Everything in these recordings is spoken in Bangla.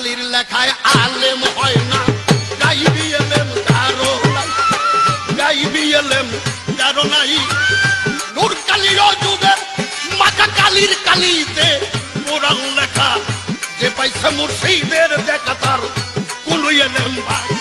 কালির লেখায় আলেম হয় না। গাইবি এলেম কারও নাই। গাইবি এলেম কারও নাই। নূর কালী যুগের মাথা কালির কালিতে কোরআন লেখা। যে পাইছে মুর্শিদের দেখা তার কোন এলেম ভাই।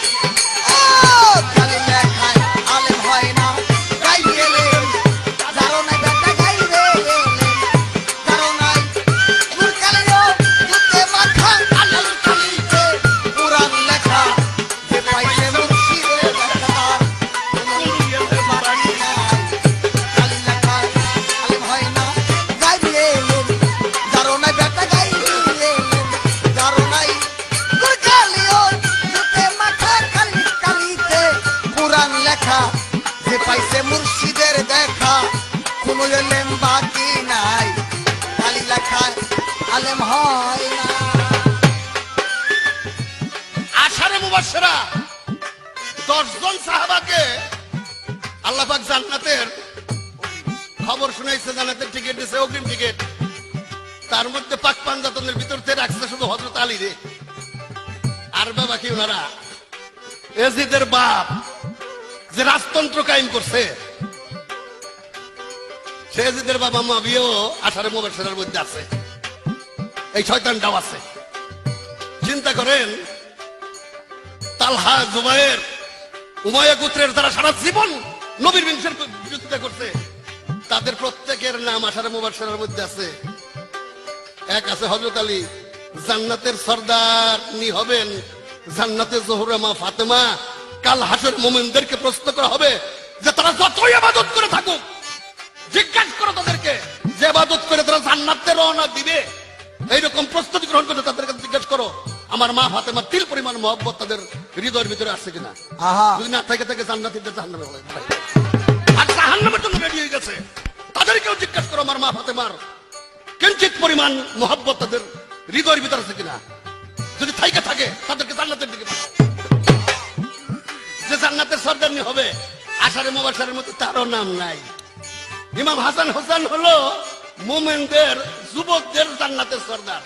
আলেম হয় না আষাঢ়ে মুবাসেরা দশজন সাহাবাকে আল্লাহাক জান্নাতের খবর শুনাইছে, জান্নাতের টিকিট দিছে, অগ্রিম টিকিট। তার মধ্যে পাক পাঞ্জাতনের ভিতর থেকে রাখছে শুধু হজরত আলী রে। আর বাবা কি ওনারা? এজিদের বাপ যে রাজতন্ত্র কায়েম করছে। সে এজিদের বাবা মাবিও আষাঢ়ে মুবাসেরার মধ্যে আছে। এই শয়তানটাও আছে। চিন্তা করেন, তালহা জুবাইর উমায়া গোত্রের যারা সারা জীবন নবীর বিংশের বিরোধিতা করছে, তাদের প্রত্যেকের নাম আষাঢ় মুবাসের মধ্যে আছে। এক আছে হজরত আলী। জান্নাতের সর্দার নি হবেন। জান্নাতে জোহরামা ফাতেমা। কাল হাসের মোমেনদেরকে প্রশ্ন করা হবে যে তারা যতই আবাদত করে থাকুক, জিজ্ঞাসা করো তাদেরকে যে আবাদত করে তারা জান্নাতে রওনা দিবে। এইরকম প্রস্তুতি গ্রহণ করে তাদের কাছে জিজ্ঞেস করো আমার মা হাতে ফাতেমা তিল পরিমাণ মহব্বত তাদের হৃদয়ের ভিতরে আছে কিনা? যদি না থেকে থেকে জান্নাতীদের জাহান্নামে আর জাহান্নামের জন্য রেডি হয়ে গেছে। তাদেরকেও জিজ্ঞাসা করো আমার মা ফাতেমার কিঞ্চিত পরিমাণ মহব্বত তাদের হৃদয়ের ভিতরে আছে কিনা? যদি থাইকে থাকে তাদেরকে জান্নাতের দিকে যে জান্নাতের সর্দারনি হবে আষাঢ়ে মোবাসারের মধ্যে তারও নাম নাই। ইমাম হাসান হোসেন হলো মোমেনদের যুবকদের জান্নাতের সর্দার।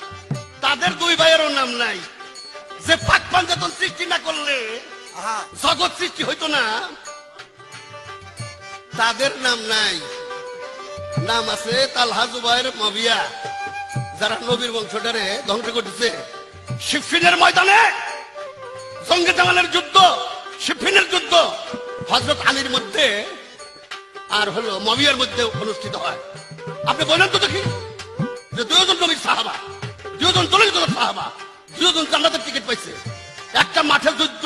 তাদের দুই ভাইয়েরও নাম নাই। যে পাক পাঞ্জাতন সৃষ্টি না করলে জগৎ সৃষ্টি হইতো না। তাদের নাম নাই। নাম আছে তালহা জুবাইর মবিয়া যারা নবীর বংশটারে ধ্বংস করতেছে। শিফিনের ময়দানে সঙ্গে জামানের যুদ্ধ শিফিনের যুদ্ধ। হজরত আলীর মধ্যে আর হলো মবিয়ার মধ্যে অনুষ্ঠিত হয়। আপনি বলেন তো দেখি। যে দুজন নবীর সাহাবা দুজন দলিল সাহাবা দুজন জান্নাতের টিকিট পাইছে। একটা মাঠের যুদ্ধ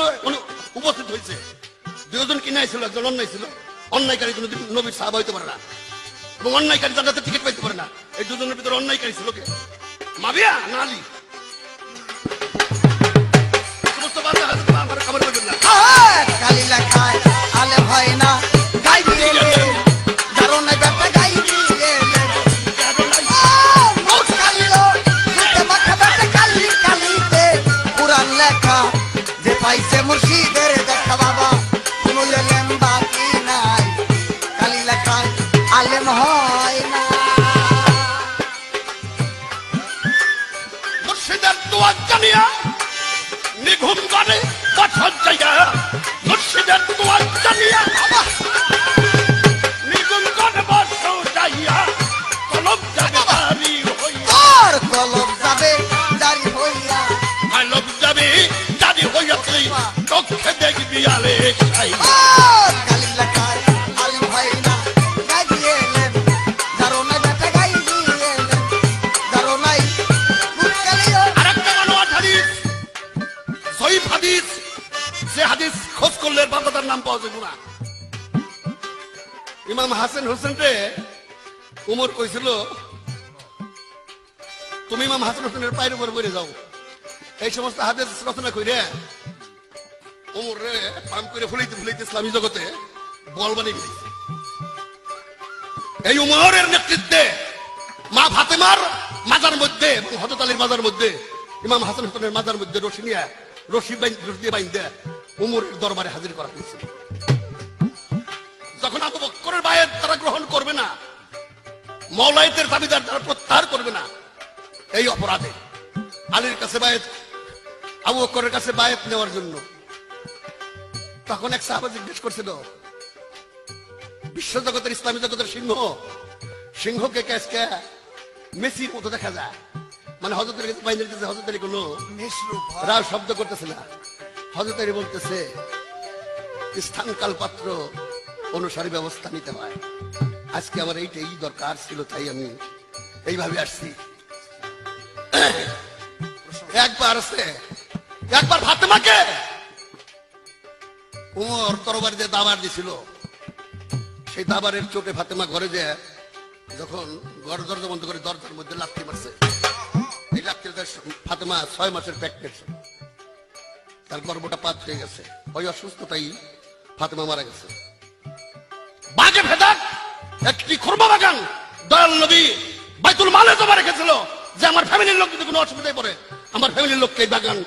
উপস্থিত হয়েছে দুজন কিনে ছিল একজন অন্যায় ছিল অন্যায়কারী কোনো নবীর সাহাবা হইতে পারে না। এবং অন্যায়কারী জান্নাতের টিকিট পাইতে পারে না। এই দুজনের ভিতরে অন্যায়কারী ছিল কে? মাবিয়া না আলী? সমস্ত বাধা আমার খবর পাবেন না। কালি লেখায় আলেম হয় না। গাইবে নিঘুম করে জায়গা মুর্শিদের দোয়া জানিয়া নিঘুম করে বছর যাইয়া কলম যাবে বাড়ি হইয়া। কলম যাবে জারি হইয়া। কলম যাবে জারি হইয়া তুই চোখে দেখবি আলে। খাই হাসান উমর কইছিল, তুমি ইমাম হাসান হোসেনের পায়ের উপর যাও। এই সমস্ত হাদিস রচনা কইরে উমর রে পাম করে ফুলাইতে ফুলাইতে ইসলামী জগতে বল বানিয়ে এই উমরের নেতৃত্বে মা ফাতেমার মাজার মধ্যে হজরত আলীর মাজার মধ্যে, ইমাম হাসান হোসেনের মাজার মধ্যে রশি নিয়ে, রশি বাইন- রশি দিয়ে বাইন্দে উমরের দরবারে হাজির করা হয়েছিল বক্করের বায়ের তারা গ্রহণ করবে না। মৌলাইতের দাবিদার তারা প্রত্যাহার করবে না। এই অপরাধে আলীর কাছে বায়েত, আবু বকরের কাছে বায়াত নেওয়ার জন্য। তখন এক সাহাবা জিজ্ঞেস করছিল, বিশ্বজগতের ইসলামী জগতের সিংহ, সিংহকে ক্যাসকে মেসির মতো দেখা যায়? মানে হজরতের কাছে বাইনের কাছে হজরতের কোনো মিশ্রুপ শব্দ করতেছে না। হজরতের বলতেছে স্থান কাল পাত্র অনুসারী ব্যবস্থা নিতে হয়। আজকে আমার এইটাই দরকার ছিল, তাই আমি এইভাবে আসছি। একবার আছে। একবার ফাতেমাকে! উমর তরবারি দিয়ে দাবার দিছিল। সেই দাবারের চোটে ফাতেমা ঘরে যে যখন ঘর দরজা বন্ধ করে দরজার মধ্যে লাথি মারছে। এই লাথিটা ফাতেমা ছয় মাসের প্যাকেট তার গর্বটা পাত হয়ে গেছে। ওই অসুস্থতাই ফাতেমা মারা গেছে। একটি খুরমা বাগান দয়াল নবী বাইতুল মালে জমা রেখেছিল যে আমার ফ্যামিলির লোক যদি কোনো অসুবিধায় পড়ে আমার ফ্যামিলির লোককে এই বাগান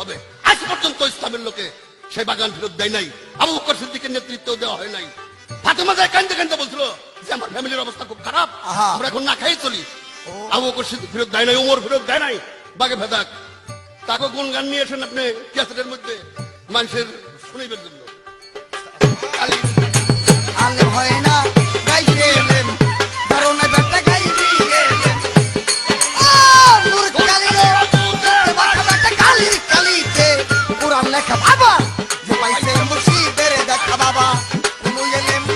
হবে। আজ পর্যন্ত ইসলামের লোকে সেই বাগান ফেরত দেয় নাই। আবু বকর সিদ্দিকের নেতৃত্ব দেওয়া হয় নাই। ফাতেমা যায় কান্দে কান্দে বলছিল যে আমার ফ্যামিলির অবস্থা খুব খারাপ আমরা এখন না খাই চলি। আবু বকর সিদ্দিক ফেরত দেয় নাই ওমর ফেরত দেয় নাই। বাগে ভেদাক। তাকে কোন গান নিয়ে আসেন আপনি ক্যাসেটের মধ্যে? মানুষের শুনিবের জন্য। আলে হয়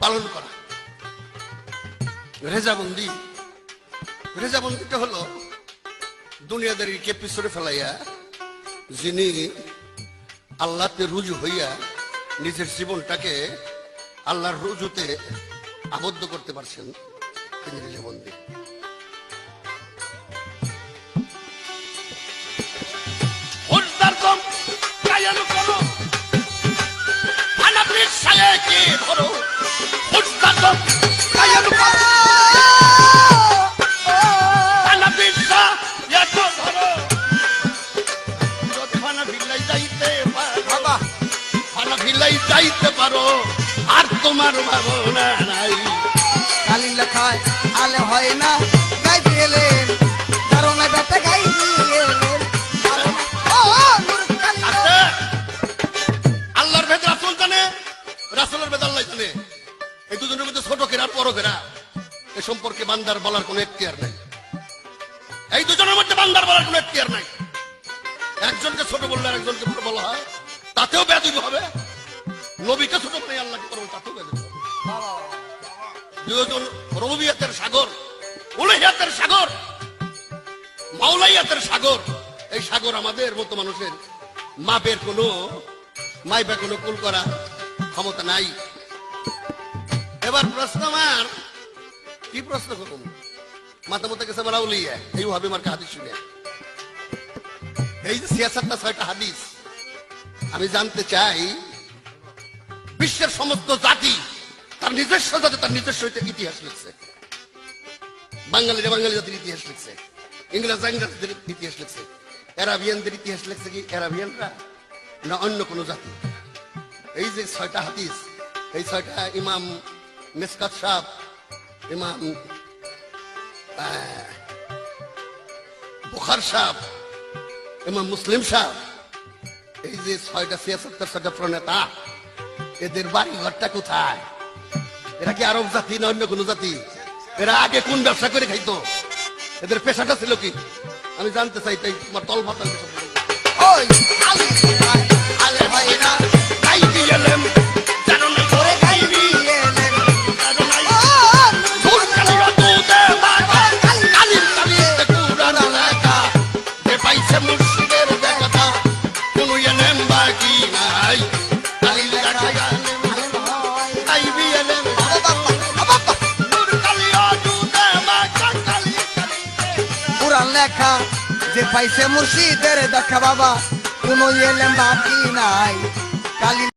পালন করা। রেজাবন্দি। রেজাবন্দিটা হলো দুনিয়াদারিকে পিছরে ফেলাইয়া, যিনি আল্লাহতে রুজু হইয়া নিজের জীবনটাকে আল্লাহর রুজুতে আবদ্ধ করতে পারছেন, তিনি রেজাবন্দি। তোমার ভাবনা নাই। কালি লেখায় আলে হয় না ধারণা আল্লাহর ভেদ রাসূল জানে রাসূলের ভেদ আল্লাহ জানে। এই দুজনের মধ্যে ছোট আর বড় এ সম্পর্কে বান্দার বলার কোনো এখতিয়ার নাই। এই দুজনের মধ্যে বান্দার বলার কোনো এখতিয়ার নাই। একজনকে ছোট বললে আর একজনকে বড় বলা হয় তাতেও বেদবি হবে। নবীকে ছোট বলে আল্লাহকে বলে তাতেও বেদবি দুজন রবিয়াতের সাগর, উলহিয়াতের সাগর, মাওলাইয়াতের সাগর। এই সাগর আমাদের মতো মানুষের মাপের কোনো মাইপে কোনো কুল করা ক্ষমতা নাই। এবার প্রশ্ন আমার, কি প্রশ্ন করুন? মাথা মতো গেছে আমার আউলিয়া এই ভাবে আমার হাদিস শুনে। এই যে সিয়াসাতটা ছয়টা হাদিস, আমি জানতে চাই বিশ্বের সমস্ত জাতি তার নিজস্ব জাতি, তার নিজস্ব ইতিহাস লিখছে। বাঙালিরা বাঙালি জাতির ইতিহাস লিখছে। ইংরেজ ইংরেজদের ইতিহাস লিখছে। অ্যারাবিয়ানদের ইতিহাস লিখছে কি অ্যারাবিয়ানরা? না অন্য কোন জাতি? এই যে ছয়টা হাদিস, এই ছয়টা ইমাম মেসকাত সাহ ইমাম বুখার সাহ ইমাম মুসলিম সাহ এই যে ছয়টা ছিয়াত্তর ছয়টা প্রণেতা এদের বাড়ি ঘরটা কোথায়? এরা কি আরব জাতি না অন্য কোন জাতি? এরা আগে কোন ব্যবসা করে খাইতো? এদের পেশাটা ছিল কি? আমি জানতে চাই, তাই তোমার তল ওই পাইছে মুর্শিদের দেখা বাবা কোনো এলেন বাকি নাই। কালী